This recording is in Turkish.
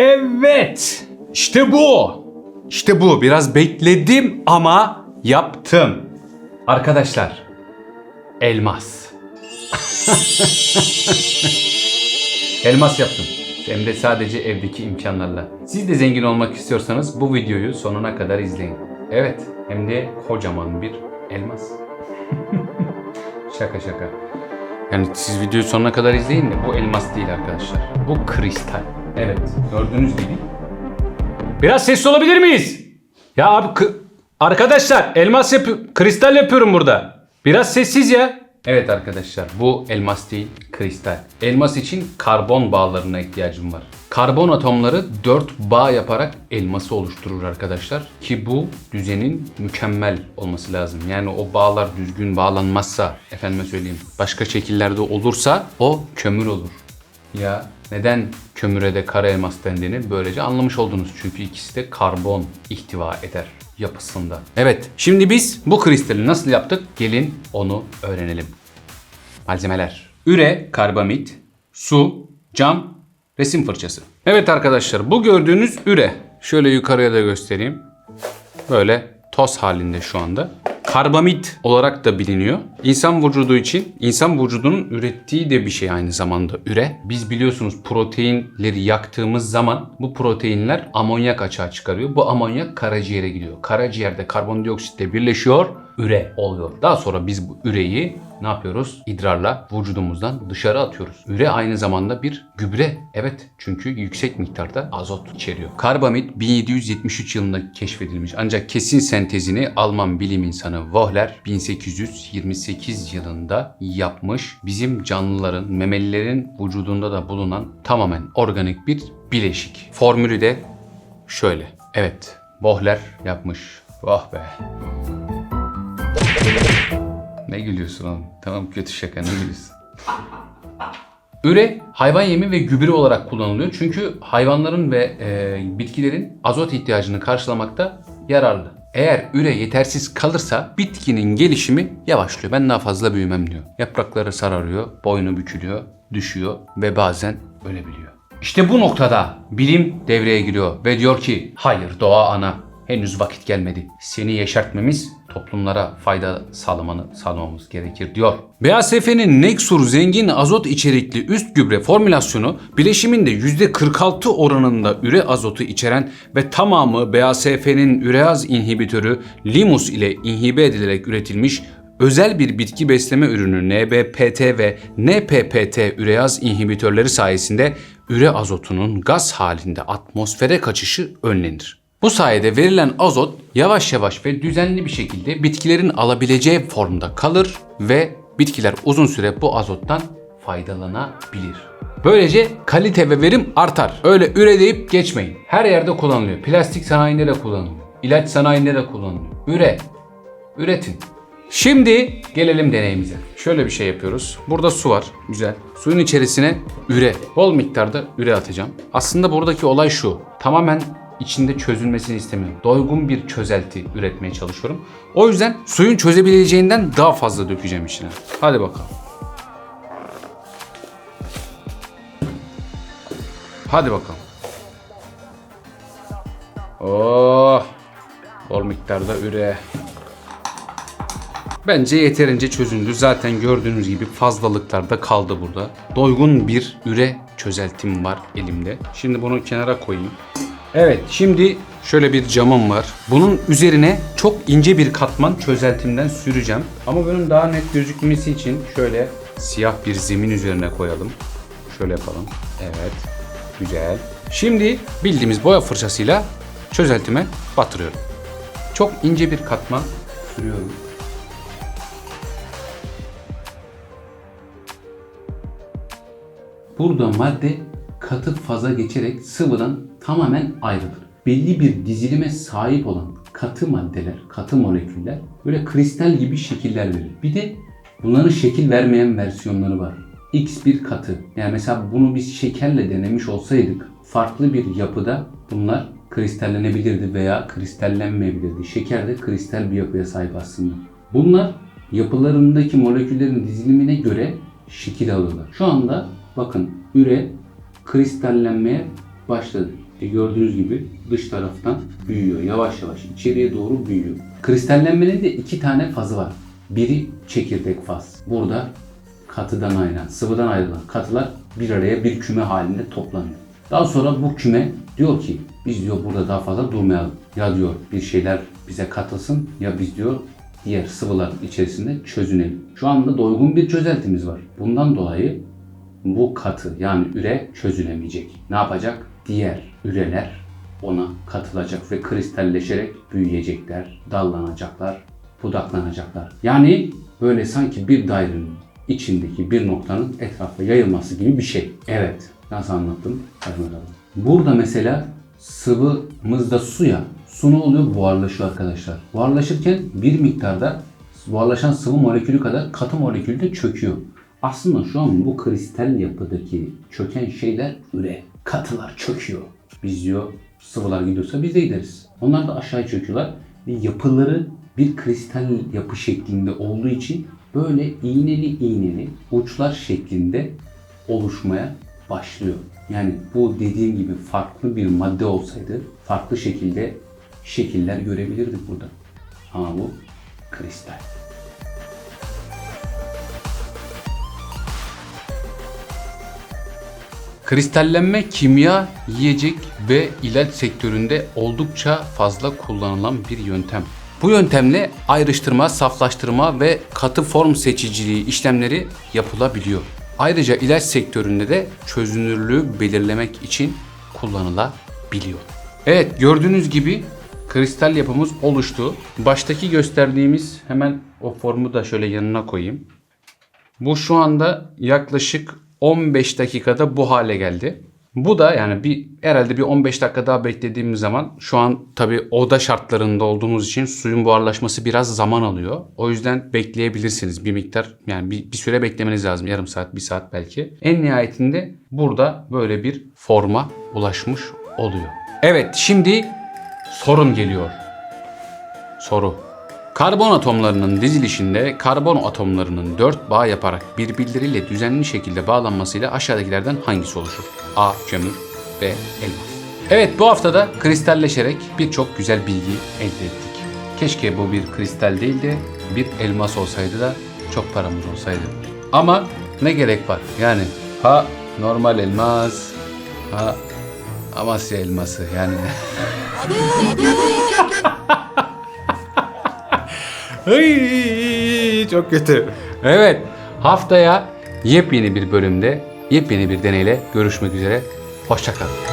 Evet. İşte bu. İşte bu. Biraz bekledim ama yaptım. Arkadaşlar. Elmas. Elmas yaptım. Hem de sadece evdeki imkanlarla. Siz de zengin olmak istiyorsanız bu videoyu sonuna kadar izleyin. Evet, hem de kocaman bir elmas. şaka şaka. Yani siz videoyu sonuna kadar izleyin de bu elmas değil arkadaşlar. Bu kristal. Evet, gördüğünüz gibi. Biraz sessiz olabilir miyiz? Ya abi kı- arkadaşlar elmas yapıyorum, kristal yapıyorum burada. Biraz sessiz ya. Evet arkadaşlar bu elmas değil kristal. Elmas için karbon bağlarına ihtiyacım var. Karbon atomları 4 bağ yaparak elması oluşturur arkadaşlar. Ki bu düzenin mükemmel olması lazım. Yani o bağlar düzgün bağlanmazsa efendime söyleyeyim başka şekillerde olursa o kömür olur. Ya neden kömüre de kara elmas dendiğini böylece anlamış oldunuz. Çünkü ikisi de karbon ihtiva eder yapısında. Evet, şimdi biz bu kristali nasıl yaptık? Gelin onu öğrenelim. Malzemeler. Üre, karbamit, su, cam, resim fırçası. Evet arkadaşlar bu gördüğünüz üre. Şöyle yukarıya da göstereyim. Böyle toz halinde şu anda. Karbamit olarak da biliniyor. İnsan vücudu için insan vücudunun ürettiği de bir şey aynı zamanda üre. Biz biliyorsunuz proteinleri yaktığımız zaman bu proteinler amonyak açığa çıkarıyor. Bu amonyak karaciğere gidiyor. Karaciğerde karbondioksitle birleşiyor, üre oluyor. Daha sonra biz bu üreyi ne yapıyoruz? İdrarla vücudumuzdan dışarı atıyoruz. Üre aynı zamanda bir gübre. Evet çünkü yüksek miktarda azot içeriyor. Karbamit 1773 yılında keşfedilmiş. Ancak kesin sentezini Alman bilim insanı Wohler 1828 yılında yapmış. Bizim canlıların, memelilerin vücudunda da bulunan tamamen organik bir bileşik. Formülü de şöyle. Evet, Wohler yapmış. Vah be. Ne gülüyorsun oğlum? Tamam kötü şaka ne gülüyorsun? Üre hayvan yemi ve gübre olarak kullanılıyor. Çünkü hayvanların ve e, bitkilerin azot ihtiyacını karşılamakta yararlı. Eğer üre yetersiz kalırsa bitkinin gelişimi yavaşlıyor. Ben daha fazla büyümem diyor. Yaprakları sararıyor, boynu bükülüyor, düşüyor ve bazen ölebiliyor. İşte bu noktada bilim devreye giriyor ve diyor ki hayır doğa ana henüz vakit gelmedi. Seni yeşertmemiz toplumlara fayda sağlamanı sağlamamız gerekir diyor. BASF'nin Nexur zengin azot içerikli üst gübre formülasyonu bileşiminde %46 oranında üre azotu içeren ve tamamı BASF'nin üreaz inhibitörü Limus ile inhibe edilerek üretilmiş özel bir bitki besleme ürünü NBPT ve NPPT üreaz inhibitörleri sayesinde üre azotunun gaz halinde atmosfere kaçışı önlenir. Bu sayede verilen azot yavaş yavaş ve düzenli bir şekilde bitkilerin alabileceği formda kalır ve bitkiler uzun süre bu azottan faydalanabilir. Böylece kalite ve verim artar. Öyle üre deyip geçmeyin. Her yerde kullanılıyor. Plastik sanayinde de kullanılıyor. İlaç sanayinde de kullanılıyor. Üre. Üretin. Şimdi gelelim deneyimize. Şöyle bir şey yapıyoruz. Burada su var. Güzel. Suyun içerisine üre. Bol miktarda üre atacağım. Aslında buradaki olay şu. Tamamen içinde çözülmesini istemiyorum. Doygun bir çözelti üretmeye çalışıyorum. O yüzden suyun çözebileceğinden daha fazla dökeceğim içine. Hadi bakalım. Hadi bakalım. Oh! Bol miktarda üre. Bence yeterince çözüldü. Zaten gördüğünüz gibi fazlalıklar da kaldı burada. Doygun bir üre çözeltim var elimde. Şimdi bunu kenara koyayım. Evet şimdi şöyle bir camım var. Bunun üzerine çok ince bir katman çözeltimden süreceğim. Ama bunun daha net gözükmesi için şöyle siyah bir zemin üzerine koyalım. Şöyle yapalım. Evet. Güzel. Şimdi bildiğimiz boya fırçasıyla çözeltime batırıyorum. Çok ince bir katman sürüyorum. Burada madde katı faza geçerek sıvıdan tamamen ayrılır. Belli bir dizilime sahip olan katı maddeler, katı moleküller böyle kristal gibi şekiller verir. Bir de bunların şekil vermeyen versiyonları var. X bir katı. Yani mesela bunu biz şekerle denemiş olsaydık farklı bir yapıda bunlar kristallenebilirdi veya kristallenmeyebilirdi. Şeker de kristal bir yapıya sahip aslında. Bunlar yapılarındaki moleküllerin dizilimine göre şekil alırlar. Şu anda bakın üre kristallenmeye başladı. E gördüğünüz gibi dış taraftan büyüyor. Yavaş yavaş içeriye doğru büyüyor. Kristallenmenin de iki tane fazı var. Biri çekirdek faz. Burada katıdan ayrılan, sıvıdan ayrılan katılar bir araya bir küme halinde toplanıyor. Daha sonra bu küme diyor ki biz diyor burada daha fazla durmayalım. Ya diyor bir şeyler bize katılsın ya biz diyor diğer sıvıların içerisinde çözünelim. Şu anda doygun bir çözeltimiz var. Bundan dolayı bu katı yani üre çözülemeyecek. Ne yapacak? Diğer üreler ona katılacak ve kristalleşerek büyüyecekler, dallanacaklar, budaklanacaklar. Yani böyle sanki bir dairenin içindeki bir noktanın etrafa yayılması gibi bir şey. Evet, nasıl anlattım? Burada mesela sıvımızda su ya, su ne oluyor? Buharlaşıyor arkadaşlar. Buharlaşırken bir miktarda buharlaşan sıvı molekülü kadar katı molekülü de çöküyor. Aslında şu an bu kristal yapıdaki çöken şeyler üre. Katılar çöküyor. Biz diyor sıvılar gidiyorsa biz de gideriz. Onlar da aşağı çöküyorlar ve yapıları bir kristal yapı şeklinde olduğu için böyle iğneli iğneli uçlar şeklinde oluşmaya başlıyor. Yani bu dediğim gibi farklı bir madde olsaydı farklı şekilde şekiller görebilirdik burada. Ama bu kristal. Kristallenme kimya, yiyecek ve ilaç sektöründe oldukça fazla kullanılan bir yöntem. Bu yöntemle ayrıştırma, saflaştırma ve katı form seçiciliği işlemleri yapılabiliyor. Ayrıca ilaç sektöründe de çözünürlüğü belirlemek için kullanılabiliyor. Evet gördüğünüz gibi kristal yapımız oluştu. Baştaki gösterdiğimiz hemen o formu da şöyle yanına koyayım. Bu şu anda yaklaşık 15 dakikada bu hale geldi. Bu da yani bir herhalde bir 15 dakika daha beklediğimiz zaman şu an tabi oda şartlarında olduğumuz için suyun buharlaşması biraz zaman alıyor. O yüzden bekleyebilirsiniz bir miktar yani bir, bir süre beklemeniz lazım yarım saat bir saat belki. En nihayetinde burada böyle bir forma ulaşmış oluyor. Evet şimdi sorun geliyor. Soru. Karbon atomlarının dizilişinde karbon atomlarının 4 bağ yaparak birbirleriyle düzenli şekilde bağlanmasıyla aşağıdakilerden hangisi oluşur? A. Kömür B. Elmas. Evet bu haftada kristalleşerek birçok güzel bilgi elde ettik. Keşke bu bir kristal değil de bir elmas olsaydı da çok paramız olsaydı. Ama ne gerek var? Yani ha normal elmas ha Amasya elması yani. Çok kötü. Evet, haftaya yepyeni bir bölümde, yepyeni bir deneyle görüşmek üzere. Hoşçakalın.